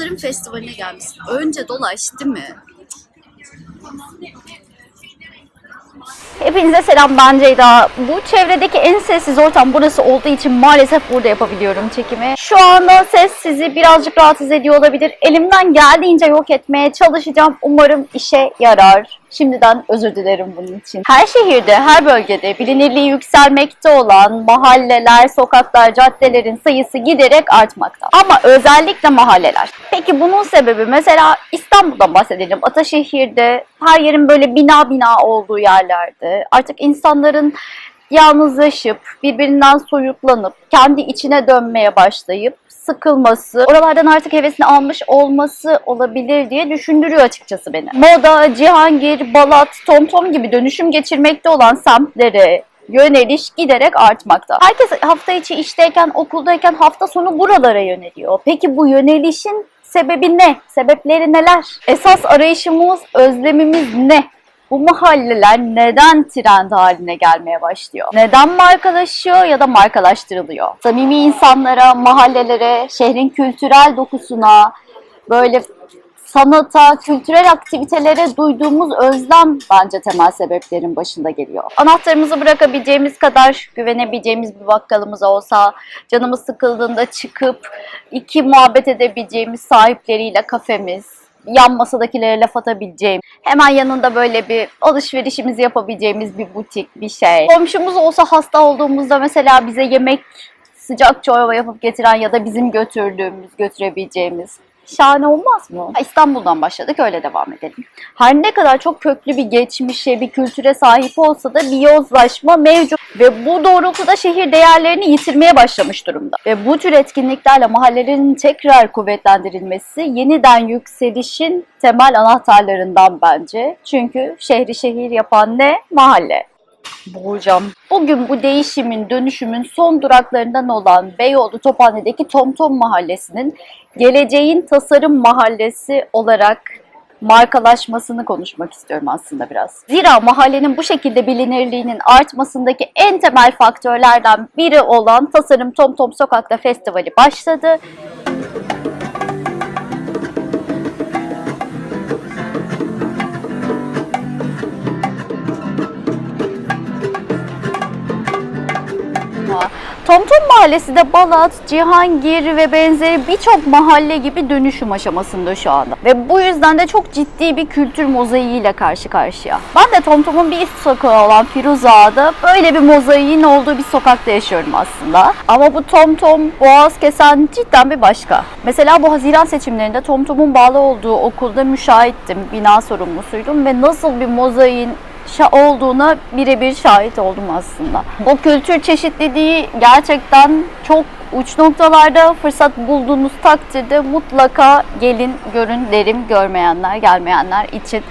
Tasarım Festivali'ne gelmişsin. Önce dolaş değil mi? Hepinize selam ben Ceyda. Bu çevredeki en sessiz ortam burası olduğu için maalesef burada yapabiliyorum çekimi. Şu anda ses sizi birazcık rahatsız ediyor olabilir. Elimden geldiğince yok etmeye çalışacağım. Umarım işe yarar. Şimdiden özür dilerim bunun için. Her şehirde, her bölgede bilinirliği yükselmekte olan mahalleler, sokaklar, caddelerin sayısı giderek artmakta. Ama özellikle mahalleler. Peki bunun sebebi mesela İstanbul'dan bahsedelim. Ataşehir'de her yerin böyle bina bina olduğu yerlerde artık insanların yalnızlaşıp, birbirinden soyutlanıp, kendi içine dönmeye başlayıp sıkılması, oralardan artık hevesini almış olması olabilir diye düşündürüyor açıkçası beni. Moda, Cihangir, Balat, TomTom gibi dönüşüm geçirmekte olan semtlere yöneliş giderek artmakta. Herkes hafta içi işteyken, okuldayken hafta sonu buralara yöneliyor. Peki bu yönelişin sebebi ne? Sebepleri neler? Esas arayışımız, özlemimiz ne? Bu mahalleler neden trend haline gelmeye başlıyor? Neden markalaşıyor ya da markalaştırılıyor? Samimi insanlara, mahallelere, şehrin kültürel dokusuna, böyle sanata, kültürel aktivitelere duyduğumuz özlem bence temel sebeplerin başında geliyor. Anahtarımızı bırakabileceğimiz kadar güvenebileceğimiz bir bakkalımız olsa, canımız sıkıldığında çıkıp iki muhabbet edebileceğimiz sahipleriyle kafemiz, yan masadakilere laf atabileceğim, hemen yanında böyle bir alışverişimizi yapabileceğimiz bir butik, bir şey. Komşumuz olsa hasta olduğumuzda mesela bize yemek sıcak çorba yapıp getiren ya da bizim götürdüğümüz, götürebileceğimiz şahane olmaz mı? İstanbul'dan başladık öyle devam edelim. Her ne kadar çok köklü bir geçmişe, bir kültüre sahip olsa da bir yozlaşma mevcut. Ve bu doğrultuda şehir değerlerini yitirmeye başlamış durumda. Ve bu tür etkinliklerle mahallelerin tekrar kuvvetlendirilmesi yeniden yükselişin temel anahtarlarından bence. Çünkü şehri şehir yapan ne? Mahalle. Boğacağım. Bugün bu değişimin, dönüşümün son duraklarından olan Beyoğlu Tophane'deki Tomtom Mahallesi'nin geleceğin tasarım mahallesi olarak markalaşmasını konuşmak istiyorum aslında biraz. Zira mahallenin bu şekilde bilinirliğinin artmasındaki en temel faktörlerden biri olan Tasarım Tomtom Sokak'ta festivali başladı. Tomtom Mahallesi de Balat, Cihangir ve benzeri birçok mahalle gibi dönüşüm aşamasında şu anda. Ve bu yüzden de çok ciddi bir kültür mozaiğiyle karşı karşıya. Ben de Tomtom'un bir üst sokağı olan Firuza'da böyle bir mozaiğin olduğu bir sokakta yaşıyorum aslında. Ama bu Tomtom, Boğaz kesen cidden bir başka. Mesela bu Haziran seçimlerinde Tomtom'un bağlı olduğu okulda müşahittim, bina sorumlusuydum ve nasıl bir mozaiğin olduğuna birebir şahit oldum aslında. O kültür çeşitliliği gerçekten çok uç noktalarda fırsat bulduğunuz takdirde mutlaka gelin görün derim görmeyenler gelmeyenler için.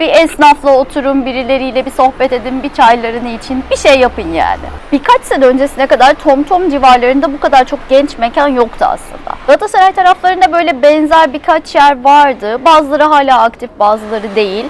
Bir esnafla oturun, birileriyle bir sohbet edin, bir çaylarını için bir şey yapın yani. Birkaç sene öncesine kadar TomTom civarlarında bu kadar çok genç mekan yoktu aslında. Galatasaray taraflarında böyle benzer birkaç yer vardı. Bazıları hala aktif, bazıları değil.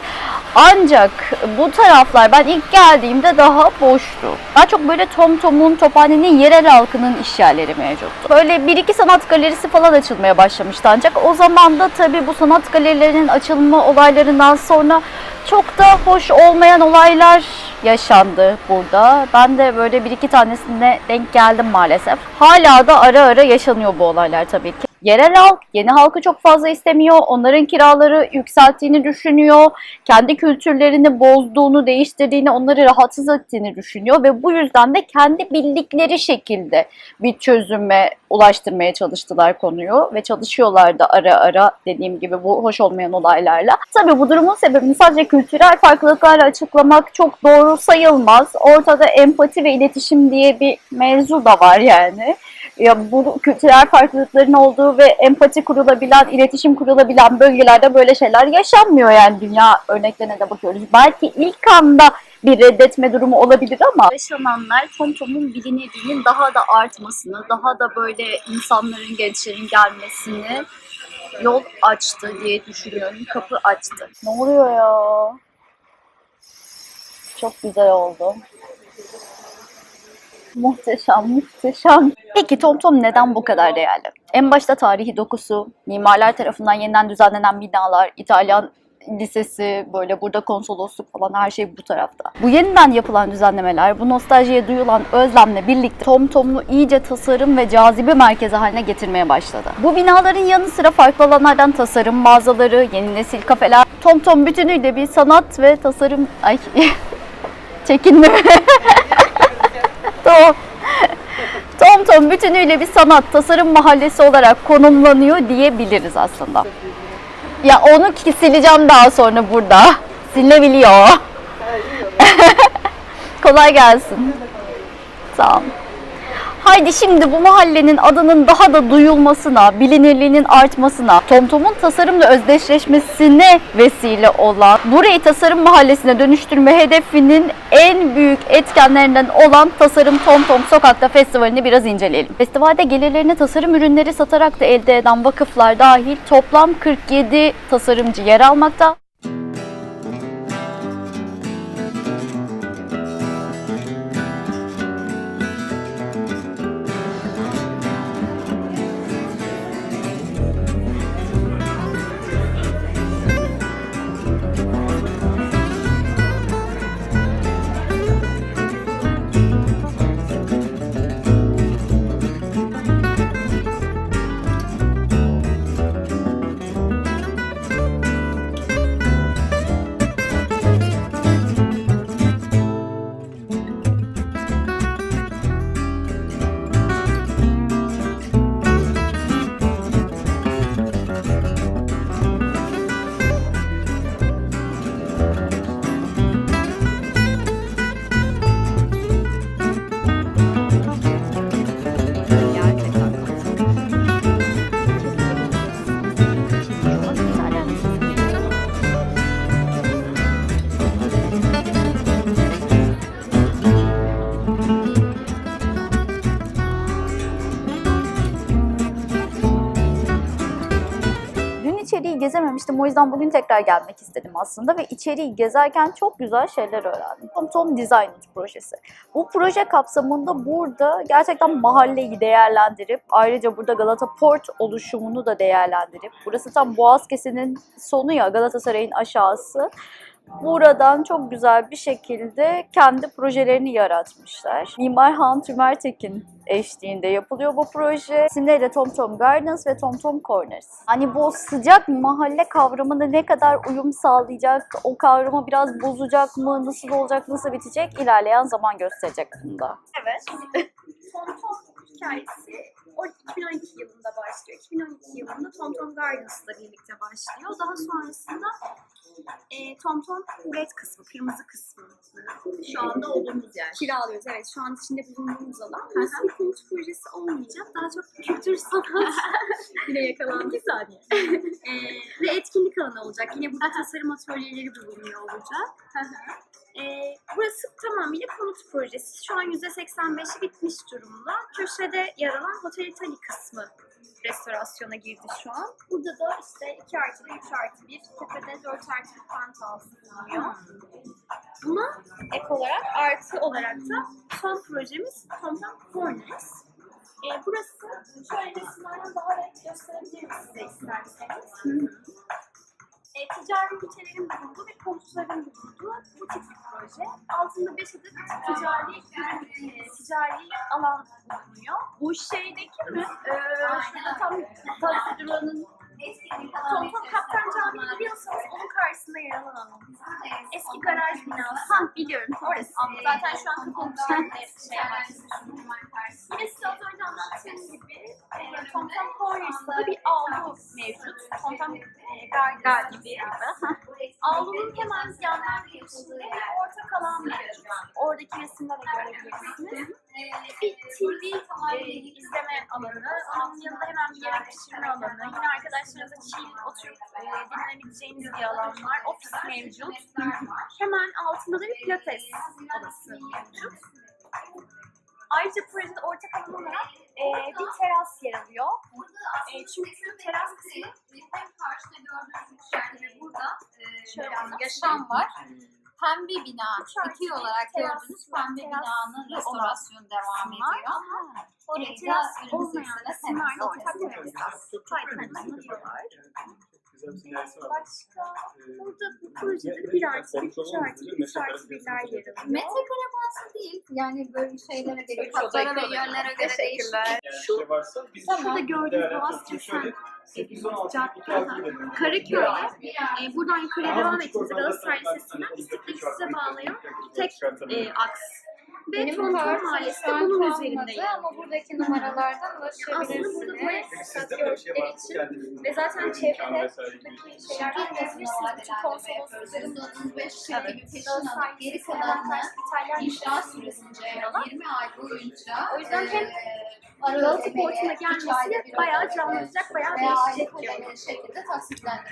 Ancak bu taraflar ben ilk geldiğimde daha boştu. Daha çok böyle TomTom'un, Tophane'nin yerel halkının iş yerleri mevcuttu. Böyle bir iki sanat galerisi falan açılmaya başlamıştı ancak o zaman da tabii bu sanat galerilerinin açılma olaylarından sonra çok da hoş olmayan olaylar yaşandı burada. Ben de böyle bir iki tanesine denk geldim maalesef. Hala da ara ara yaşanıyor bu olaylar tabii ki. Yerel halk yeni halkı çok fazla istemiyor. Onların kiraları yükselttiğini düşünüyor. Kendi kültürlerini bozduğunu, değiştirdiğini, onları rahatsız ettiğini düşünüyor ve bu yüzden de kendi bildikleri şekilde bir çözüme ulaştırmaya çalıştılar konuyu ve çalışıyorlar da ara ara dediğim gibi bu hoş olmayan olaylarla. Tabii bu durumun sebebini sadece kültürel farklılıklarla açıklamak çok doğru sayılmaz. Ortada empati ve iletişim diye bir mevzu da var yani ya bu kültürel farklılıkların olduğu ve empati kurulabilen, iletişim kurulabilen bölgelerde böyle şeyler yaşanmıyor yani dünya örneklerine de bakıyoruz. Belki ilk anda bir reddetme durumu olabilir ama Yaşananlar TomTom'un bilinirliğinin daha da artmasını, daha da böyle insanların, gençlerin gelmesini yol açtı diye düşünüyorum. Kapı açtı. ne oluyor ya? Çok güzel oldu. Muhteşem, muhteşem. Peki TomTom neden bu kadar değerli? En başta tarihi dokusu, mimarlar tarafından yeniden düzenlenen binalar, İtalyan lisesi, böyle burada konsolosluk falan her şey bu tarafta. Bu yeniden yapılan düzenlemeler, bu nostaljiye duyulan özlemle birlikte TomTom'u iyice tasarım ve cazibe merkezi haline getirmeye başladı. Bu binaların yanı sıra farklı alanlardan tasarım mağazaları, yeni nesil kafeler, TomTom bütünüyle bir sanat ve tasarım... Ay çekinme. tamam. TomTom bütünüyle bir sanat, tasarım mahallesi olarak konumlanıyor diyebiliriz aslında. Ya onu sileceğim daha sonra burada. Silinebiliyor. Kolay gelsin. Sağ ol. Haydi şimdi bu mahallenin adının daha da duyulmasına, bilinirliğinin artmasına, TomTom'un tasarımla özdeşleşmesine vesile olan burayı tasarım mahallesine dönüştürme hedefinin en büyük etkenlerinden olan Tasarım TomTom Sokak'ta festivalini biraz inceleyelim. Festivalde gelirlerini tasarım ürünleri satarak da elde eden vakıflar dahil toplam 47 tasarımcı yer almakta. Gezememiştim o yüzden bugün tekrar gelmek istedim aslında ve içeriği gezerken çok güzel şeyler öğrendim. Tom Tom Design projesi. Bu proje kapsamında burada gerçekten mahalleyi değerlendirip ayrıca burada Galata Port oluşumunu da değerlendirip burası tam Boğazkesi'nin sonu ya Galatasaray'ın aşağısı. Buradan çok güzel bir şekilde kendi projelerini yaratmışlar. Mimar Han Tümertekin eşliğinde yapılıyor bu proje. İsimleri de Tom Tom Gardens ve Tom Tom Corners. Hani bu sıcak mahalle kavramına ne kadar uyum sağlayacak, o kavramı biraz bozacak mı, nasıl olacak, nasıl bitecek ilerleyen zaman gösterecek bunda. Evet. Tom Tom hikayesi o 2012 yılında başlıyor. 2012 yılında Tom Tom Gardens'la birlikte başlıyor. Daha sonrasında e, Tom Tom red kısmı, kırmızı kısmı şu anda olduğumuz yer. Kiralıyoruz. Evet şu an içinde bulunduğumuz alan. Burası bir konut projesi olmayacak. Daha çok kültür sanat. Yine yakalandı. Bir saniye. e, ve etkinlik alanı olacak. Yine burada tasarım atölyeleri bulunuyor olacak. Ee, burası tamamıyla konut projesi. Şu an %85'i bitmiş durumda. Köşede yer alan Hotel Italy kısmı restorasyona girdi şu an. Burada da işte 2 artı 1, 3 artı 1, tepede 4 artı 1 penthouse bulunuyor. Buna ek olarak, artı olarak da son projemiz Tom Tom Corners. Ee, burası şöyle resimlerden daha net gösterebilirim size isterseniz. E, ticari ülkelerin bulunduğu ve komşuların bulunduğu butik bir proje. Altında 5 adet ticari, e, ticari alan bulunuyor. Bu şeydeki mi? Ee, şurada tam taksi Tom Kaptan Camii'ni biliyorsanız onun karşısında yer alan alan. Eski garaj binası. Ha biliyorum orası. Ama zaten şu an kapalı bir şey var. Yine size az önce anlattığım gibi e, Tom Corners'da bir avlu mevcut. Tom e, Garden gibi. Avlunun hemen yandan girişinde bir ortak alan mevcut. Oradaki resimde de görebilirsiniz. Bir TV e, izleme alanı, onun yanında hemen bir yemek pişirme alanı, yine arkadaşlarınızla chill oturup e, dinlenebileceğiniz bir alan var. Ofis mevcut. Hemen altında da bir pilates odası mevcut. Ayrıca projede ortak alan olarak e, bir teras yer alıyor. E, çünkü teras kısmı Hem karşıda gördüğünüz burada e, yaşam var. Pembe bina, bir olarak gördüğünüz pembe binanın olan restorasyon devam ediyor. ama Orayı da önümüzdeki olmayan sene temiz ortak temiz. Faydalarını diyorlar. Güzel bir sinyalisi var. Başka? Burada bu projede bir artı bir, iki artı bir, üç artı birler yer alıyor. Metrekare bazlı değil. Yani böyle şeylere göre, katlara ve yönlere göre Şu- şey varsa biz Şurada gördüğünüz Kesen Cadde, e, buradan yukarıya devam ettiğinizde Galatasaray Lisesi'nden İstiklal size bağlayan tek e, aks. Ve Benim Tonton kartım şu an bunun kalmadı üzerindeyim. Ama buradaki numaralardan Aslında burada ulaşabilirsiniz. buraya fırsat gördükleri için ve zaten çevrede şuradaki şeylerden yazabilirsiniz. Bütün konsolosların Evet. Geri kalanını inşaat süresince 20 ay boyunca O yüzden hem e, Galata Portu'na gelmesi bayağı canlanacak, bayağı değişecek aile diyor. şekilde taksitlendirir.